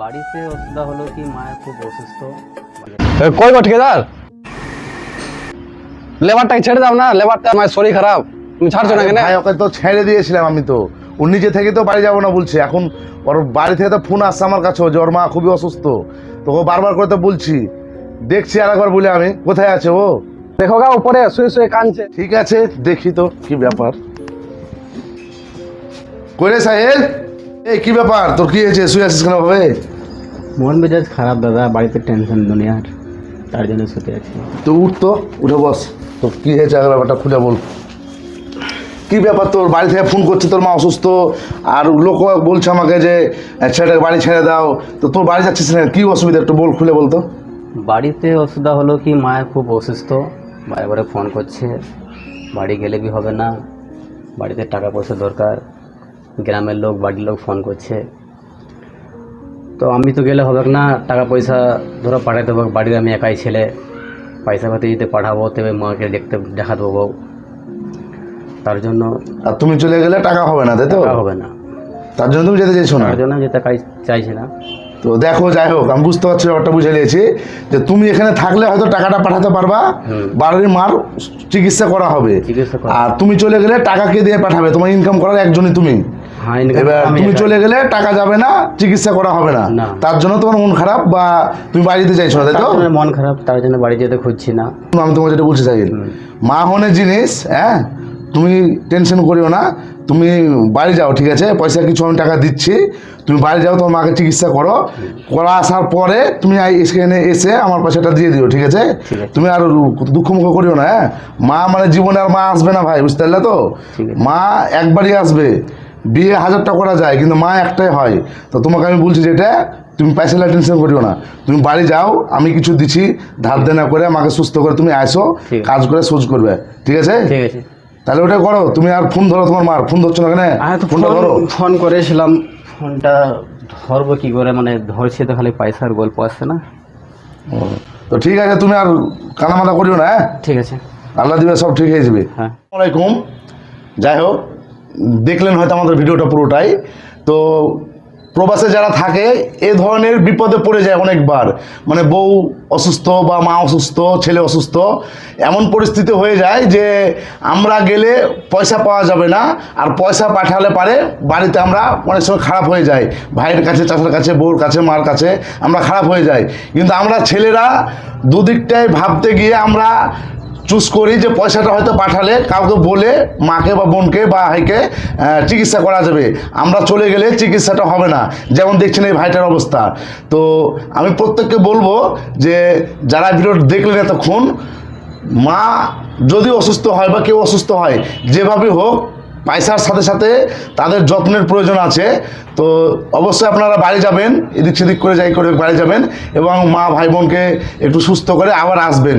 বাড়িতে অসুবিধা হলো কি মায়ের খুব অসুস্থ। কই গো ঠিকাদার? লেবারটাকে ছেড়ে দাও না? লেবারটা আমার শরীর খারাপ। তুমি ছাড়ছো না কেন ভাই ওকে তো ছেড়ে দিয়েছিলাম আমি তো। ও নিজে থেকে তো বাড়ি যাব না বলছে। এখন ওর বাড়ি থেকে তো ফোন আসছে আমার কাছে যে ওর মা খুবই অসুস্থ। তো ও বারবার করে তো বলছি। দেখছি আর একবার বলে আমি। কোথায় আছে ও? দেখো গা উপরে শুয়ে শুয়ে কাঁদছে। ঠিক আছে দেখি তো কি ব্যাপার। কইরে সাহেল? এই কি ব্যাপার? তোর কি হয়েছে? শুয়ে আছিস কেন ভাবে? মন মেজাজ খারাপ দাদা। বাড়িতে টেনশন দুনিয়ার। তার জন্য শুতে আছি। তো উঠ তো উঠে বস। তোর কি হয়েছে? আগে ব্যাপারটা খুলে বল। কি ব্যাপার তোর? বাড়ি থেকে ফোন করছে তোর মা অসুস্থ। আর লোক বলছে আমাকে যে ছেড়ে বাড়ি ছেড়ে দাও। তো তোর বাড়ি যাচ্ছিস না কি অসুবিধা? একটু বল খুলে বলতো বাড়িতে অসুবিধা হলো কি মায়ের খুব অসুস্থ। বারে বারে ফোন করছে। বাড়ি গেলে কি হবে না? বাড়িতে টাকা পয়সা দরকার। গ্রামের লোক বাড়ির লোক ফোন করছে। তো আমি তো গেলে হবে না টাকা পয়সা ধরো পাঠাতে হবে বাড়ির আমি একাই ছেলে। পয়সা পাতি যদি পাঠাবো তবে মাকে দেখতে দেখা দেবো তার জন্য আর তুমি চলে গেলে টাকা হবে না তাই তো? হবে না। তার জন্য তুমি যেতে চাইছো না? তার জন্য যেতে চাইছি না। তো দেখো যাই হোক আমি বুঝতে পারছি ব্যাপারটা বুঝে নিয়েছি যে তুমি এখানে থাকলে হয়তো টাকাটা পাঠাতে পারবা। বাড়ির মার চিকিৎসা করা হবে। চিকিৎসা আর তুমি চলে গেলে টাকা কে দিয়ে পাঠাবে? তোমার ইনকাম করার একজনই তুমি। এবার তুমি চলে গেলে টাকা যাবে না চিকিৎসা করা হবে না। তার জন্য তোমার মন খারাপ বা তুমি বাড়ি যেতে চাইছো না তাই তো? মন খারাপ তার জন্য বাড়ি যেতে খুঁজছি না। আমি তোমাকে যেটা বলছি সাইল মা হনের জিনিস হ্যাঁ? তুমি টেনশন করিও না তুমি বাড়ি যাও ঠিক আছে? পয়সা কিছু আমি টাকা দিচ্ছি তুমি বাড়ি যাও তোমার মাকে চিকিৎসা করো। করা আসার পরে তুমি এখানে এসে আমার পয়সাটা দিয়ে দিও ঠিক আছে? তুমি আর দুঃখ মুখ করিও না হ্যাঁ? মা মানে জীবনে আর মা আসবে না ভাই বুঝতে পারলে তো? মা একবারই আসবে। বিয়ে হাজারটা করা যায় কিন্তু মা একটাই হয়। তো তোমাকে আমি বলছি যেটা তুমি পয়সা টেনশন করিও না। তুমি বাড়ি যাও আমি কিছু দিচ্ছি ধার দেনা করে আমাকে সুস্থ করে তুমি আসো কাজ করে সোজ করবে। ঠিক আছে? ঠিক আছে। তাহলে ওটা করো তুমি আর ফোন ধরো তোমার মার ফোন ধরছো না কেন? ফোনটা ধরো। ফোন করেছিলাম ফোনটা ধরবো কি করে? মানে ধরছে তো খালি পয়সার গল্প আসছে না। তো ঠিক আছে তুমি আর কানা মাথা করিও না হ্যাঁ? ঠিক আছে। আল্লাহ দিবে সব ঠিক হয়ে যাবে। হ্যাঁ। আসসালামাইকুম যাই হোক দেখলেন হয়তো আমাদের ভিডিওটা পুরোটাই। তো প্রবাসে যারা থাকে, এ ধরনের বিপদে পড়ে যায় অনেকবার। মানে বউ অসুস্থ বা মা অসুস্থ, ছেলে অসুস্থ, এমন পরিস্থিতি হয়ে যায় যে আমরা গেলে পয়সা পাওয়া যাবে না, আর পয়সা পাঠালে পারে বাড়িতে আমরা অনেক সময় খারাপ হয়ে যাই। ভাইয়ের কাছে, চাচার কাছে, বউর কাছে, মার কাছে আমরা খারাপ হয়ে যাই। কিন্তু আমরা ছেলেরা দুদিকটায় ভাবতে গিয়ে আমরা চুজ করি যে পয়সাটা হয়তো পাঠালে কাউকে বলে মাকে বা বোনকে বা আহ, চিকিৎসা করা যাবে। আমরা চলে গেলে চিকিৎসাটা হবে না। যেমন দেখছেন এই ভাইটার অবস্থা। তো আমি প্রত্যেককে বলব যে যারা ভিডিও দেখলেন এতক্ষণ মা যদি অসুস্থ হয় বা কেউ অসুস্থ হয় যেভাবে হোক পয়সার সাথে সাথে তাদের যত্নের প্রয়োজন আছে। তো অবশ্যই আপনারা বাড়ি যাবেন এদিক সেদিক করে যাই করে বাড়ি যাবেন এবং মা ভাই বোনকে একটু সুস্থ করে আবার আসবেন।